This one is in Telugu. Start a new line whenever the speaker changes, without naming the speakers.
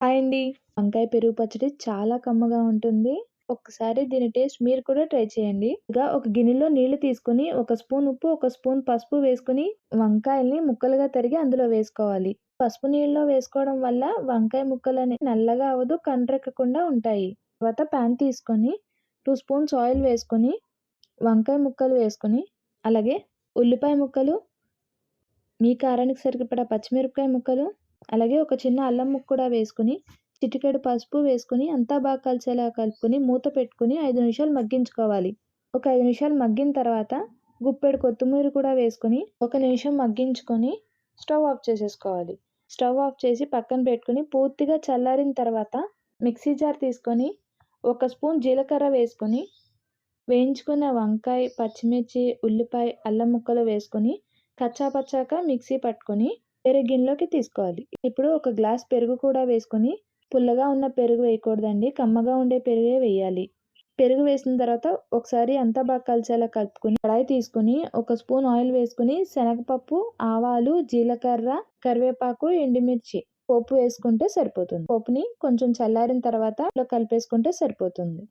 హాయ్ అండి. వంకాయ పెరుగు పచ్చడి చాలా కమ్మగా ఉంటుంది. ఒక్కసారి దీని టేస్ట్ మీరు కూడా ట్రై చేయండి. ఇంకా ఒక గిన్నెలో నీళ్ళు తీసుకుని ఒక స్పూన్ ఉప్పు ఒక స్పూన్ పసుపు వేసుకుని వంకాయల్ని ముక్కలుగా తరిగి అందులో వేసుకోవాలి. పసుపు నీళ్ళలో వేసుకోవడం వల్ల వంకాయ ముక్కలు అనేవి నల్లగా అవ్వదు కండ్రెక్కకుండా ఉంటాయి. తర్వాత ప్యాన్ తీసుకొని టూ స్పూన్స్ ఆయిల్ వేసుకొని వంకాయ ముక్కలు వేసుకొని అలాగే ఉల్లిపాయ ముక్కలు మీ కారానికి సరిపడా పచ్చిమిరపకాయ ముక్కలు అలాగే ఒక చిన్న అల్లం ముక్క కూడా వేసుకుని చిటికెడు పసుపు వేసుకుని అంతా బాగా కలిసేలా కలుపుకొని మూత పెట్టుకుని ఐదు నిమిషాలు మగ్గించుకోవాలి. ఒక ఐదు నిమిషాలు మగ్గిన తర్వాత గుప్పెడు కొత్తిమీర కూడా వేసుకొని ఒక నిమిషం మగ్గించుకొని స్టవ్ ఆఫ్ చేసేసుకోవాలి. స్టవ్ ఆఫ్ చేసి పక్కన పెట్టుకుని పూర్తిగా చల్లారిన తర్వాత మిక్సీ జార్ తీసుకొని ఒక స్పూన్ జీలకర్ర వేసుకొని వేయించుకున్న వంకాయ పచ్చిమిర్చి ఉల్లిపాయ అల్లం ముక్కలు వేసుకొని కచ్చాపచ్చాక మిక్సీ పట్టుకొని వేరే గిన్నెలోకి తీసుకోవాలి. ఇప్పుడు ఒక గ్లాస్ పెరుగు కూడా వేసుకొని పుల్లగా ఉన్న పెరుగు వేయకూడదండి. కమ్మగా ఉండే పెరుగే వేయాలి. పెరుగు వేసిన తర్వాత ఒకసారి అంతా బాగా కలిసేలా కలుపుకొని కడాయి తీసుకుని ఒక స్పూన్ ఆయిల్ వేసుకుని శనగపప్పు ఆవాలు జీలకర్ర కరివేపాకు ఎండుమిర్చి పోపు వేసుకుంటే సరిపోతుంది. పోపుని కొంచెం చల్లారిన తర్వాత కలిపేసుకుంటే సరిపోతుంది.